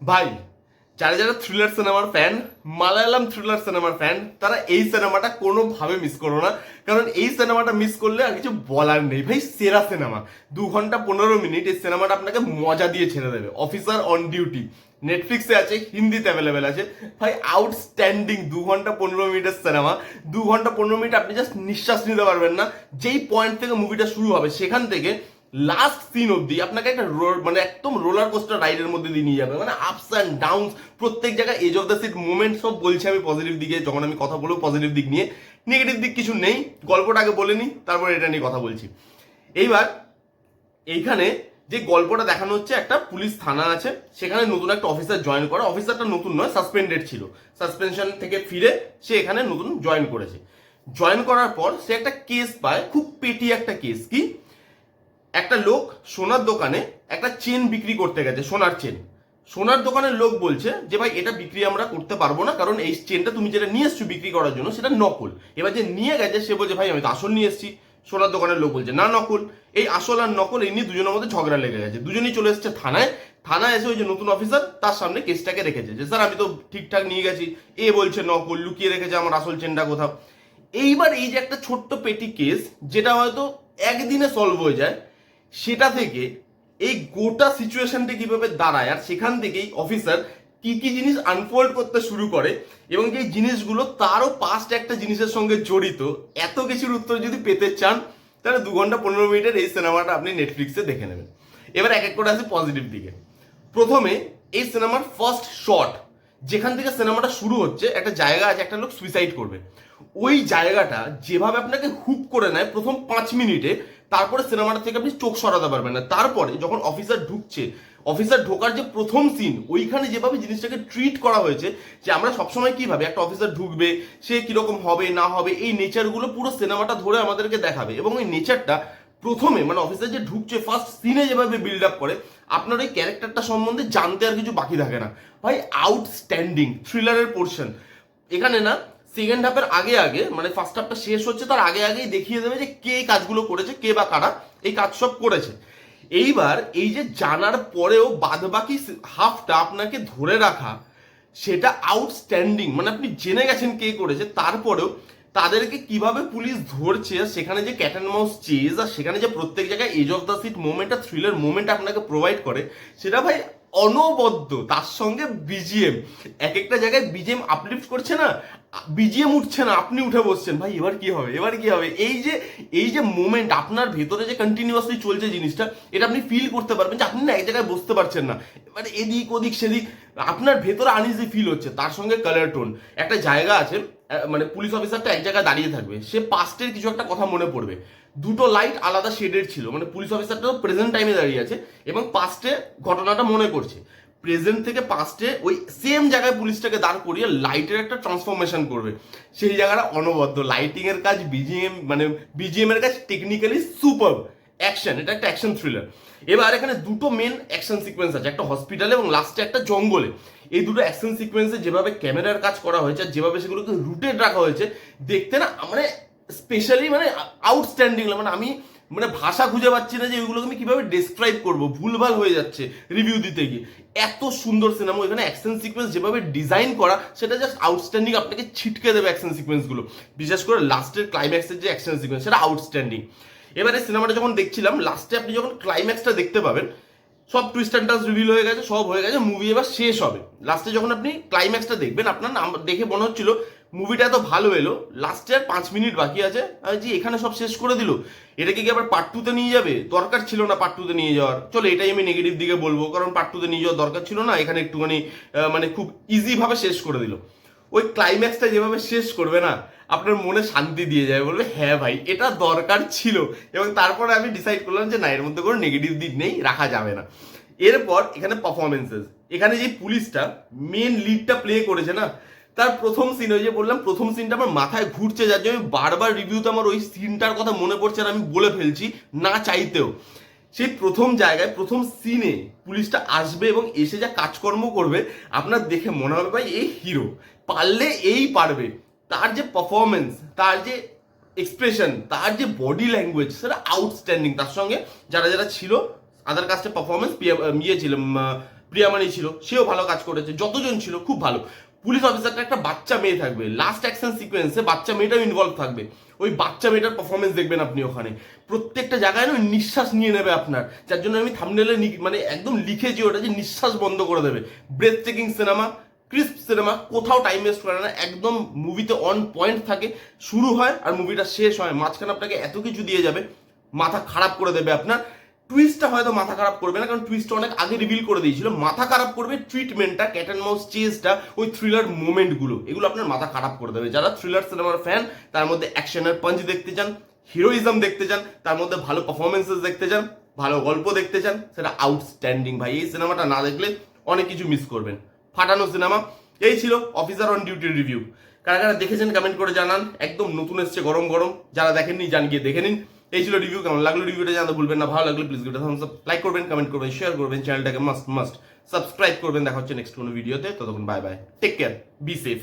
ভাই, যারা যারা থ্রিলার সিনেমার ফ্যান মালায়ালাম থ্রিলার সিনেমার ফ্যান তারা এই সিনেমাটা কোনোভাবে মিস করো না। কারণ এই সিনেমাটা মিস করলে আর কিছু বলার নেই। ভাই, সেরা সিনেমা দু ঘণ্টা পনেরো মিনিট এই সিনেমাটা আপনাকে মজা দিয়ে ছেড়ে দেবে। অফিসার অন ডিউটি নেটফ্লিক্সে আছে, হিন্দিতে অ্যাভেলেবেল আছে। ভাই আউটস্ট্যান্ডিং দু ঘণ্টা পনেরো মিনিটের সিনেমা দু ঘণ্টা পনেরো মিনিট আপনি জাস্ট নিঃশ্বাস নিতে পারবেন না। যেই পয়েন্ট থেকে মুভিটা শুরু হবে, সেখান থেকে লাস্ট সিন অব্দি আপনাকে একটা মানে একদম রোলার কোস্টার রাইডের মধ্যে দিয়ে নিয়ে যাবে। মানে আপস অ্যান্ড ডাউনস প্রত্যেক জায়গায় edge of the seat movement সব বলছি আমি পজিটিভ দিকে, যখন আমি কথা বলব পজিটিভ দিক নিয়ে। নেগেটিভ দিক কিছু নেই, গল্পটা আগে বলে নিই, তারপর এটা নিয়ে কথা বলছি। এইবার, এইখানে যে গল্পটা দেখানো হচ্ছে, একটা পুলিশ থানা আছে, সেখানে নতুন একটা অফিসার জয়েন করে। অফিসারটা নতুন নয় সাসপেন্ডেড ছিল। সাসপেনশন থেকে ফিরে সে এখানে নতুন জয়েন করেছে। জয়েন করার পর সে একটা কেস পায়, খুব পেটি একটা কেস কি? একটা লোক সোনার দোকানে একটা চেন বিক্রি করতে গেছে, সোনার চেন। সোনার দোকানের লোক বলছে যে, ভাই, এটা বিক্রি আমরা করতে পারব না, কারণ এই চেনটা তুমি যেটা নিয়ে এসছো বিক্রি করার জন্য সেটা নকল। এবার যে নিয়ে গেছে, সে বলছে, ভাই, আমি তো আসল নিয়ে এসেছি। সোনার দোকানের লোক বলছে, না, নকল। এই আসল আর নকল, এই নিয়ে দুজনের মধ্যে ঝগড়া লেগে গেছে। দুজনেই চলে এসেছে থানায়। থানায় এসে ওই যে নতুন অফিসার, তার সামনে কেসটাকে রেখেছে যে, স্যার, আমি তো ঠিকঠাক নিয়ে গেছি। এ বলছে নকল, লুকিয়ে রেখেছে আমার আসল চেনটা কোথাও। এইবার এই যে একটা ছোট্ট পেটি কেস, যেটা হয়তো একদিনে সলভ হয়ে যায় সেটা থেকে এই গোটা সিচুয়েশনটা কীভাবে দাঁড়ায় আর সেখান থেকেই অফিসার কি কি জিনিস আনফোল্ড করতে শুরু করে এবং যে জিনিসগুলো তারও পাস্ট একটা জিনিসের সঙ্গে জড়িত, এত কিছুর উত্তর যদি পেতে চান, তাহলে দু ঘণ্টা পনেরো মিনিটের এই সিনেমাটা আপনি নেটফ্লিক্সে দেখে নেবেন। এবার এক এক করে আসি পজিটিভ দিকে। প্রথমে এই সিনেমার ফার্স্ট শট যেখান থেকে সিনেমাটা শুরু হচ্ছে, একটা জায়গা আছে, একটা লোক সুইসাইড করবে। ওই জায়গাটা যেভাবে আপনাকে হুক করে নেয় প্রথম পাঁচ মিনিটে, তারপরে সিনেমাটা থেকে আপনি চোখ সরাতে পারবেন না। তারপরে যখন অফিসার ঢুকছে অফিসার ঢোকার যে প্রথম সিন ওইখানে যেভাবে জিনিসটাকে ট্রিট করা হয়েছে, যে আমরা সবসময় কি ভাবে, একটা অফিসার ঢুকবে, সে কীরকম হবে, না হবে, এই নেচারগুলো পুরো সিনেমাটা ধরে আমাদেরকে দেখাবে। এবং ওই নেচারটা প্রথমে মানে অফিসার যে ঢুকছে ফার্স্ট সিনে যেভাবে বিল্ড আপ করে আপনার ওই ক্যারেক্টারটা সম্বন্ধে জানতে আর কিছু বাকি থাকে না। ভাই আউটস্ট্যান্ডিং থ্রিলারের পোর্শন এখানে না সেকেন্ড হাফের আগে আগে মানে ফার্স্ট হাফটা শেষ হচ্ছে, তার আগে আগেই দেখিয়ে দেবে যে কে কাজগুলো করেছে, কে বা কারা এই কাজ সব করেছে। এইবার এই যে জানার পরেও বাদবাকি হাফটা আপনাকে ধরে রাখা, সেটা আউটস্ট্যান্ডিং মানে আপনি জেনে গেছেন কে করেছে, তারপরেও তাদেরকে কীভাবে পুলিশ ধরছে সেখানে যে ক্যাট অ্যান্ড মাউস চেজ আর সেখানে যে প্রত্যেক জায়গায় edge of the seat moment R thriller moment আপনাকে প্রোভাইড করে, সেটা ভাই অনবদ্য, তার সঙ্গে বিজিএম এক একটা জায়গায় বিজিএম আপলিফট করছে না বিজিএম উঠছে না, আপনি উঠে বসছেন, ভাই, এবার কি হবে, এবার কি হবে? এই যে এই যে মোমেন্ট আপনার ভেতরে যে কন্টিনিউয়াসলি চলছে জিনিসটা, এটা আপনি ফিল করতে পারবেন যে আপনি না এক জায়গায় বসতে পারছেন না। মানে এদিক ওদিক সেদিক, আপনার ভেতরে আনইজি ফিল হচ্ছে, তার সঙ্গে কালার টোন একটা জায়গা আছে মানে পুলিশ অফিসারটা এক জায়গায় দাঁড়িয়ে থাকবে, সে পাস্টের কিছু একটা কথা মনে পড়বে। দুটো লাইট আলাদা শেডের ছিল। মানে পুলিশ অফিসারটা প্রেজেন্ট টাইমে দাঁড়িয়ে আছে এবং পাস্টে ঘটনাটা মনে করছে। প্রেজেন্ট থেকে পাস্টে ওই সেম জায়গায় পুলিশটাকে দাঁড় করিয়ে লাইটের একটা ট্রান্সফরমেশন করবে। সেই জায়গাটা অনবদ্য। লাইটিং এর কাজ বিজিএম মানে বিজিএম এর কাজ টেকনিক্যালি সুপার অ্যাকশন এটা একটা অ্যাকশন থ্রিলার এবার এখানে দুটো মেন অ্যাকশন সিকোয়েন্স আছে। একটা হসপিটালে এবং লাস্টে একটা জঙ্গলে। এই দুটো অ্যাকশন সিকোয়েন্সে যেভাবে ক্যামেরার কাজ করা হয়েছে আর যেভাবে সেগুলোকে রুটেড রাখা হয়েছে, দেখতে না মানে স্পেশালি মানে আউটস্ট্যান্ডিং মানে আমি মানে ভাষা খুঁজে পাচ্ছি না যে ওইগুলোকে আমি কীভাবে ডেসক্রাইব করব, ভুলভাল হয়ে যাচ্ছে রিভিউ দিতে গিয়ে। এত সুন্দর সিনেমা ওইখানে অ্যাকশন সিকোয়েন্স যেভাবে ডিজাইন করা, সেটা জাস্ট আউটস্ট্যান্ডিং আপনাকে ছিটকে দেবে অ্যাকশন সিকোয়েন্সগুলো বিশেষ করে লাস্টের ক্লাইম্যাক্সের যে অ্যাকশন সিকোয়েন্স সেটা আউটস্ট্যান্ডিং এবারে সিনেমাটা যখন দেখছিলাম লাস্টে আপনি যখন ক্লাইম্যাক্সটা দেখতে পাবেন সব টুইস্ট অ্যান্ড রিভিল হয়ে গেছে, সব হয়ে গেছে মুভি এবার শেষ হবে। লাস্টে যখন আপনি ক্লাইম্যাক্সটা দেখবেন, আপনার নাম দেখে মনে হচ্ছিল মুভিটা এত ভালো এলো লাস্টে আর পাঁচ মিনিট বাকি আছে জি, এখানে সব শেষ করে দিল। এটাকে কি আবার পার্ট টুতে নিয়ে যাবে? দরকার ছিল না পার্ট টুতে নিয়ে যাওয়ার। চলো, এটাই আমি নেগেটিভ দিকে বলব, কারণ পার্ট টুতে নিয়ে যাওয়ার দরকার ছিল না, এখানে একটুখানি মানে খুব ইজিভাবে শেষ করে দিল। ওই ক্লাইম্যাক্সটা যেভাবে শেষ করবে না, আপনার মনে শান্তি দিয়ে যাবে বলবে হ্যাঁ ভাই, এটা দরকার ছিল। এবং তারপরে আমি ডিসাইড করলাম যে, না, এর মধ্যে কোনো নেগেটিভ দিক নেই, রাখা যাবে না। এরপর এখানে পারফরমেন্সেস এখানে যে পুলিশটা মেন লিডটা প্লে করেছে না, তার প্রথম সিন ওই যে বললাম, প্রথম সিনটা আমার মাথায় ঘুরছে, যার জন্য আমি বারবার রিভিউতে আমার ওই সিনটার কথা মনে পড়ছে আর আমি বলে ফেলছি, না চাইতেও। সেই প্রথম জায়গায়, প্রথম সিনে পুলিশটা আসবে এবং এসে যা কাজকর্ম করবে, আপনার দেখে মনে হবে ভাই, এই হিরো পারলে এই পারবে। তার যে পারফরমেন্স তার যে এক্সপ্রেশন তার যে বডি ল্যাঙ্গুয়েজ সেটা আউটস্ট্যান্ডিং তার সঙ্গে যারা যারা ছিল আদার কাস্টের পারফরমেন্স ইয়ে ছিল প্রিয়ামানি ছিল, সেও ভালো কাজ করেছে, যতজন ছিল, খুব ভালো। পুলিশ অফিসারটা একটা বাচ্চা মেয়ে থাকবে। লাস্ট অ্যাকশন সিকোয়েন্সে বাচ্চা মেয়েটাও ইনভলভ থাকবে। ওই বাচ্চা মেয়েটার পারফরমেন্স দেখবেন আপনি ওখানে। প্রত্যেকটা জায়গায় না নিঃশ্বাস নিয়ে নেবে আপনার। যার জন্য আমি থামনেলে মানে একদম লিখেছি ওটা যে নিঃশ্বাস বন্ধ করে দেবে। Breathtaking cinema crisp cinema কোথাও টাইম ওয়েস্ট করে না, একদম মুভিতে অন পয়েন্ট থাকে। শুরু হয় আর মুভিটা শেষ হয়। মাঝখানে আপনাকে এত কিছু দিয়ে যাবে, মাথা খারাপ করে দেবে আপনার। টুইস্টটা হয়তো মাথা খারাপ করবে না, কারণ টুইস্টটা অনেক আগে রিভিল করে দিয়েছিল। মাথা খারাপ করবে ট্রিটমেন্টটা ক্যাট অ্যান্ড মাউস চেজটা ওই থ্রিলার মোমেন্টগুলো এগুলো আপনার মাথা খারাপ করে দেবে। যারা থ্রিলার সিনেমার ফ্যান তার মধ্যে অ্যাকশনের পাঞ্চ দেখতে চান হিরোইজম দেখতে চান, তার মধ্যে ভালো পারফরমেন্সেস দেখতে চান, ভালো গল্প দেখতে চান, সেটা আউটস্ট্যান্ডিং ভাই, এই সিনেমাটা না দেখলে অনেক কিছু মিস করবেন। ফাটানো সিনেমা এই ছিল অফিসার অন ডিউটি রিভিউ কারা কারা দেখেছেন কমেন্ট করে জানান। একদম নতুন এসছে গরম গরম। যারা দেখেননি জান গিয়ে দেখে নিন। এই ছিল রিভিউ কেমন লাগল রিভিউটা জানতে ভুলবেন না, ভালো লাগলে প্লিজ ভিডিওটা লাইক করবেন কমেন্ট করবেন শেয়ার করবেন চ্যানেলটাকে মাস্ট মাস্ট সাবস্ক্রাইব করবেন, দেখা হচ্ছে নেক্সট কোনো ভিডিওতে ততক্ষণ bye bye take care be safe